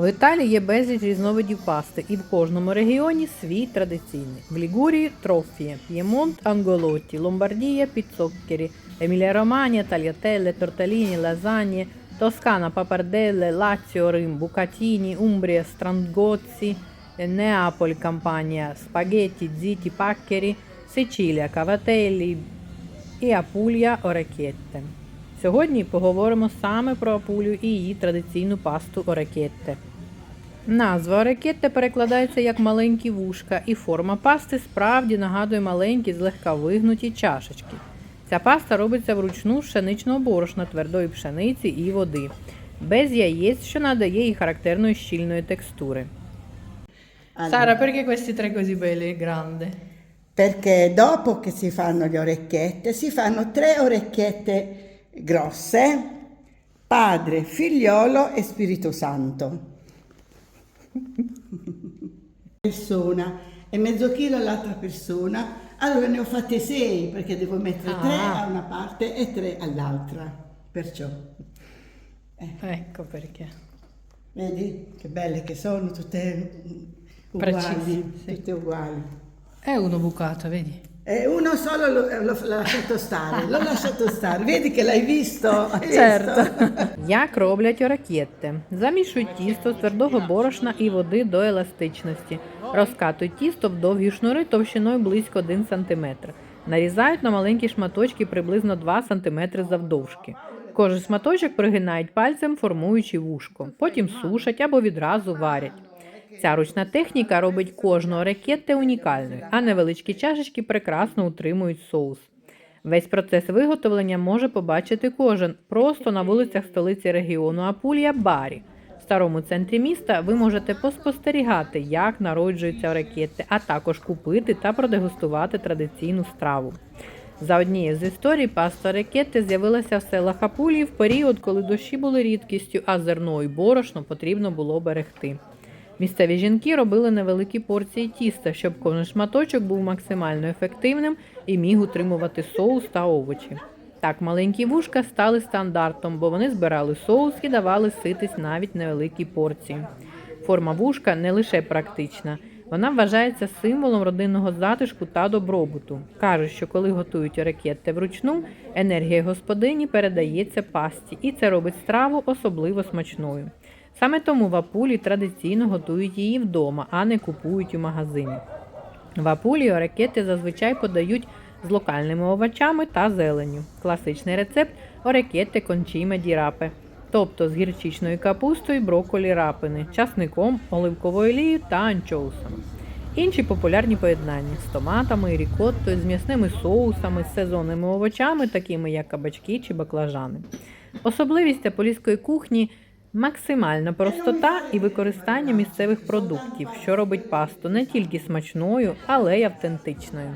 В Італії є безліч різновидів пасти, і в кожному регіоні свій традиційний. В Лігурії трофії, П'ємонт анголоті, Ломбардія піцоккері, Емілія Романія, тальятелле, торталіні, лазаньє, Тоскана, папарделле, Лаціо, Рим, Букатіні, Умбрія, Странгоцці, Неаполь, Кампанія, спагетті, дзіті, паккері, Сичілія, кавателі і Апулія орекетте. Сьогодні поговоримо саме про Апулію і її традиційну пасту орекетте. Назва орекетте перекладається як маленькі вушка, і форма пасти справді нагадує маленькі, злегка вигнуті чашечки. Ця паста робиться вручну з пшеничного борошна, твердої пшениці і води, без яєць, що надає їй характерної щільної текстури. Sara, perché questi tre così belli e grandi? Perché dopo che si fanno le orecchiette, si fanno tre orecchiette grosse, Padre, Figliolo e Spirito Santo. Persona e mezzo chilo all'altra persona. Allora ne ho fatte sei perché devo mettere tre Ah. a una parte e tre all'altra. Perciò, Ecco perché. vedi che belle che sono, tutte uguali, Precise, sì. tutte uguali. È uno bucato, vedi? E uno solo lo- l'ho, l'ho lasciato stare, l'ho lasciato stare. Vedi che l'hai visto? Hai visto? Як роблять оракетти? Замішують тісто з твердого борошна і води до еластичності. Розкатують тісто в довгі шнури товщиною близько 1 см. Нарізають на маленькі шматочки приблизно 2 см завдовжки. Кожен шматочок пригинають пальцем, формуючи вушко. Потім сушать або відразу варять. Ця ручна техніка робить кожну орекетте унікальною, а невеличкі чашечки прекрасно утримують соус. Весь процес виготовлення може побачити кожен просто на вулицях столиці регіону Апулія Барі. В старому центрі міста ви можете поспостерігати, як народжуються орекетти, а також купити та продегустувати традиційну страву. За однією з історій, паста орекетти з'явилася в селах Апулії в період, коли дощі були рідкістю, а зерно і борошно потрібно було берегти. Місцеві жінки робили невеликі порції тіста, щоб кожен шматочок був максимально ефективним і міг утримувати соус та овочі. Так маленькі вушка стали стандартом, бо вони збирали соус і давали ситись навіть невеликі порції. Форма вушка не лише практична, вона вважається символом родинного затишку та добробуту. Кажуть, що коли готують орекетте вручну, енергія господині передається пасті, і це робить страву особливо смачною. Саме тому в Апулі традиційно готують її вдома, а не купують у магазині. В Апулі орекети зазвичай подають з локальними овочами та зеленню. Класичний рецепт орекети кончіме ді рапе, тобто з гірчичною капустою, брокколі рапини, часником, оливковою олією та анчоусом. Інші популярні поєднання з томатами, рікоттою, з м'ясними соусами, з сезонними овочами, такими як кабачки чи баклажани. Особливість аполійської кухні максимальна простота і використання місцевих продуктів, що робить пасту не тільки смачною, але й автентичною.